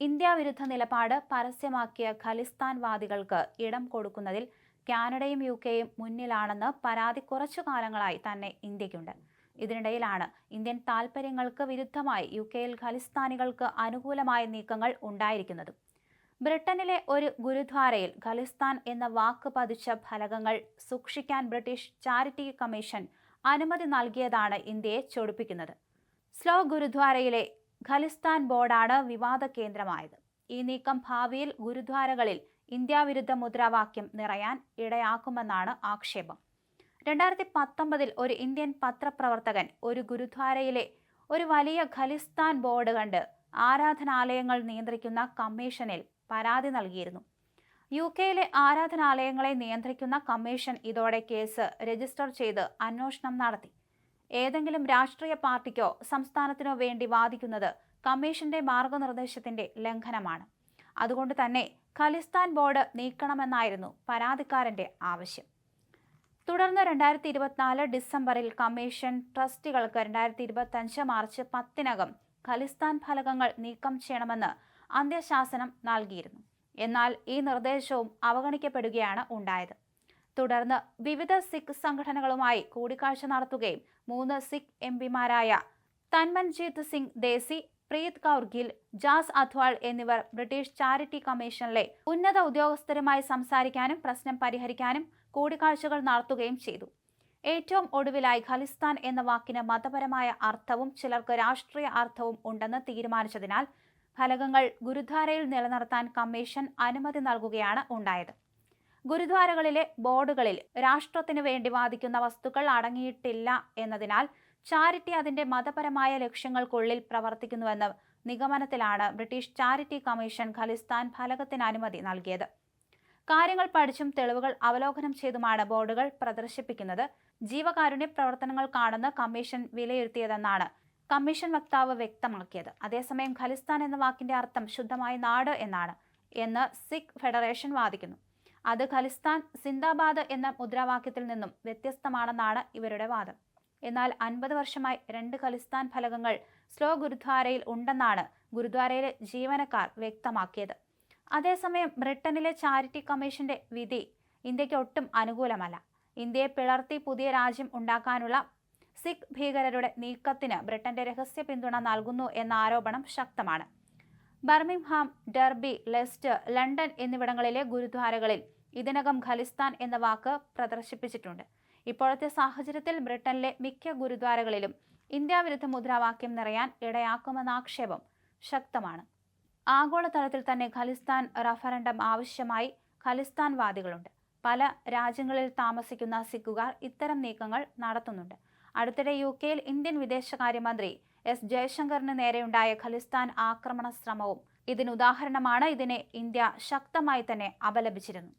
India വിരുദ്ധ നിലപാട് പരസ്യമാക്കിയ ഖലിസ്ഥാൻവാദികൾക്ക് ഇടം കൊടുക്കുന്നതിൽ കാനഡയും യു കെയും മുന്നിലാണെന്ന് പരാതി കുറച്ചു കാലങ്ങളായി തന്നെ ഇന്ത്യക്കുണ്ട് ഇതിനിടയിലാണ് ഇന്ത്യൻ താൽപ്പര്യങ്ങൾക്ക് വിരുദ്ധമായി യു കെയിൽ ഖലിസ്ഥാനികൾക്ക് അനുകൂലമായ നീക്കങ്ങൾ ഉണ്ടായിരിക്കുന്നതും. ബ്രിട്ടനിലെ ഒരു ഗുരുദ്വാരയിൽ ഖലിസ്ഥാൻ എന്ന വാക്ക് പതിച്ച ഫലകങ്ങൾ സൂക്ഷിക്കാൻ ബ്രിട്ടീഷ് ചാരിറ്റി കമ്മീഷൻ അനുമതി നൽകിയതാണ് ഇന്ത്യയെ ചൊടിപ്പിക്കുന്നത്. സ്ലോ ഗുരുദ്വാരയിലെ ഖലിസ്ഥാൻ ബോർഡാണ് വിവാദ കേന്ദ്രമായത്. ഈ നീക്കം ഭാവിയിൽ ഗുരുദ്വാരകളിൽ ഇന്ത്യാവിരുദ്ധ മുദ്രാവാക്യം നിറയാൻ ഇടയാക്കുമെന്നാണ് ആക്ഷേപം. രണ്ടായിരത്തി പത്തൊമ്പതിൽ ഒരു ഇന്ത്യൻ പത്രപ്രവർത്തകൻ ഒരു ഗുരുദ്വാരയിലെ ഒരു വലിയ ഖലിസ്ഥാൻ ബോർഡ് കണ്ട് ആരാധനാലയങ്ങൾ നിയന്ത്രിക്കുന്ന കമ്മീഷനിൽ പരാതി നൽകിയിരുന്നു. യു കെയിലെ ആരാധനാലയങ്ങളെ നിയന്ത്രിക്കുന്ന കമ്മീഷൻ ഇതോടെ കേസ് രജിസ്റ്റർ ചെയ്ത് അന്വേഷണം നടത്തി. ഏതെങ്കിലും രാഷ്ട്രീയ പാർട്ടിക്കോ സംസ്ഥാനത്തിനോ വേണ്ടി വാദിക്കുന്നത് കമ്മീഷന്റെ മാർഗനിർദ്ദേശത്തിന്റെ ലംഘനമാണ്. അതുകൊണ്ട് തന്നെ ഖലിസ്ഥാൻ ബോർഡ് നീക്കണമെന്നായിരുന്നു പരാതിക്കാരന്റെ ആവശ്യം. തുടർന്ന് രണ്ടായിരത്തി ഇരുപത്തിനാല് ഡിസംബറിൽ കമ്മീഷൻ ട്രസ്റ്റികൾക്ക് രണ്ടായിരത്തി ഇരുപത്തഞ്ച് മാർച്ച് പത്തിനകം ഖലിസ്ഥാൻ ഫലകങ്ങൾ നീക്കം ചെയ്യണമെന്ന് അന്ത്യശാസനം നൽകിയിരുന്നു. എന്നാൽ ഈ നിർദ്ദേശവും അവഗണിക്കപ്പെടുകയാണ് ഉണ്ടായത്. തുടർന്ന് വിവിധ സിഖ് സംഘടനകളുമായി കൂടിക്കാഴ്ച നടത്തുകയും മൂന്ന് സിഖ് എം പിമാരായ തന്മൻജീത് സിംഗ് ദേസി പ്രീത് കൗർ ഗിൽ ജാസ് അധ്വാൾ എന്നിവർ ബ്രിട്ടീഷ് ചാരിറ്റി കമ്മീഷനിലെ ഉന്നത ഉദ്യോഗസ്ഥരുമായി സംസാരിക്കാനും പ്രശ്നം പരിഹരിക്കാനും കൂടിക്കാഴ്ചകൾ നടത്തുകയും ചെയ്തു. ഏറ്റവും ഒടുവിലായി ഖലിസ്ഥാൻ എന്ന വാക്കിന് മതപരമായ അർത്ഥവും ചിലർക്ക് രാഷ്ട്രീയ അർത്ഥവും ഉണ്ടെന്ന് തീരുമാനിച്ചതിനാൽ ഫലകങ്ങൾ ഗുരുദ്വാരയിൽ നിലനിർത്താൻ കമ്മീഷൻ അനുമതി നൽകുകയാണ് ഉണ്ടായത്. ഗുരുദ്വാരകളിലെ ബോർഡുകളിൽ രാഷ്ട്രത്തിനു വേണ്ടി വാദിക്കുന്ന വസ്തുക്കൾ അടങ്ങിയിട്ടില്ല എന്നതിനാൽ ചാരിറ്റി അതിന്റെ മതപരമായ ലക്ഷ്യങ്ങൾക്കുള്ളിൽ പ്രവർത്തിക്കുന്നുവെന്ന നിഗമനത്തിലാണ് ബ്രിട്ടീഷ് ചാരിറ്റി കമ്മീഷൻ ഖലിസ്ഥാൻ ഫലകത്തിന് അനുമതി നൽകിയത്. കാര്യങ്ങൾ പഠിച്ചും തെളിവുകൾ അവലോകനം ചെയ്തുമാണ് ബോർഡുകൾ പ്രദർശിപ്പിക്കുന്നത്. ജീവകാരുണ്യ പ്രവർത്തനങ്ങൾക്കാണെന്ന് കമ്മീഷൻ വിലയിരുത്തിയതെന്നാണ് കമ്മീഷൻ വക്താവ് വ്യക്തമാക്കിയത്. അതേസമയം ഖലിസ്ഥാൻ എന്ന വാക്കിന്റെ അർത്ഥം ശുദ്ധമായ നാട് എന്നാണ് എന്ന് സിഖ് ഫെഡറേഷൻ വാദിക്കുന്നു. അത് ഖലിസ്ഥാൻ സിന്ദാബാദ് എന്ന മുദ്രാവാക്യത്തിൽ നിന്നും വ്യത്യസ്തമാണെന്നാണ് ഇവരുടെ വാദം. എന്നാൽ അൻപത് വർഷമായി രണ്ട് ഖലിസ്ഥാൻ ഫലകങ്ങൾ സ്ലോ ഗുരുദ്വാരയിൽ ഉണ്ടെന്നാണ് ഗുരുദ്വാരയിലെ ജീവനക്കാർ വ്യക്തമാക്കിയത്. അതേസമയം ബ്രിട്ടനിലെ ചാരിറ്റി കമ്മീഷന്റെ വിധി ഇന്ത്യയ്ക്ക് ഒട്ടും അനുകൂലമല്ല. ഇന്ത്യയെ പിളർത്തി പുതിയ രാജ്യം ഉണ്ടാക്കാനുള്ള സിഖ് ഭീകരരുടെ നീക്കത്തിന് ബ്രിട്ടന്റെ രഹസ്യ പിന്തുണ നൽകുന്നു എന്ന ആരോപണം ശക്തമാണ്. ബർമിംഗ്ഹാം ഡെർബി ലെസ്റ്റ് ലണ്ടൻ എന്നിവിടങ്ങളിലെ ഗുരുദ്വാരകളിൽ ഇതിനകം ഖലിസ്ഥാൻ എന്ന വാക്ക് പ്രദർശിപ്പിച്ചിട്ടുണ്ട്. ഇപ്പോഴത്തെ സാഹചര്യത്തിൽ ബ്രിട്ടനിലെ മിക്ക ഗുരുദ്വാരകളിലും ഇന്ത്യാവിരുദ്ധ മുദ്രാവാക്യം നിറയാൻ ഇടയാക്കുമെന്ന ആക്ഷേപം ശക്തമാണ്. ആഗോളതലത്തിൽ തന്നെ ഖലിസ്ഥാൻ റഫറൻഡം ആവശ്യമായി ഖലിസ്ഥാൻ വാദികളുണ്ട് പല രാജ്യങ്ങളിൽ താമസിക്കുന്ന സിഖുകാർ ഇത്തരം നീക്കങ്ങൾ നടത്തുന്നുണ്ട്. അടുത്തിടെ യു കെയിൽ ഇന്ത്യൻ വിദേശകാര്യമന്ത്രി എസ് ജയശങ്കറിന് നേരെയുണ്ടായ ഖലിസ്ഥാൻ ആക്രമണ ശ്രമവും ഇതിനുദാഹരണമാണ് ഇതിനെ ഇന്ത്യ ശക്തമായി തന്നെ അപലപിച്ചിരുന്നു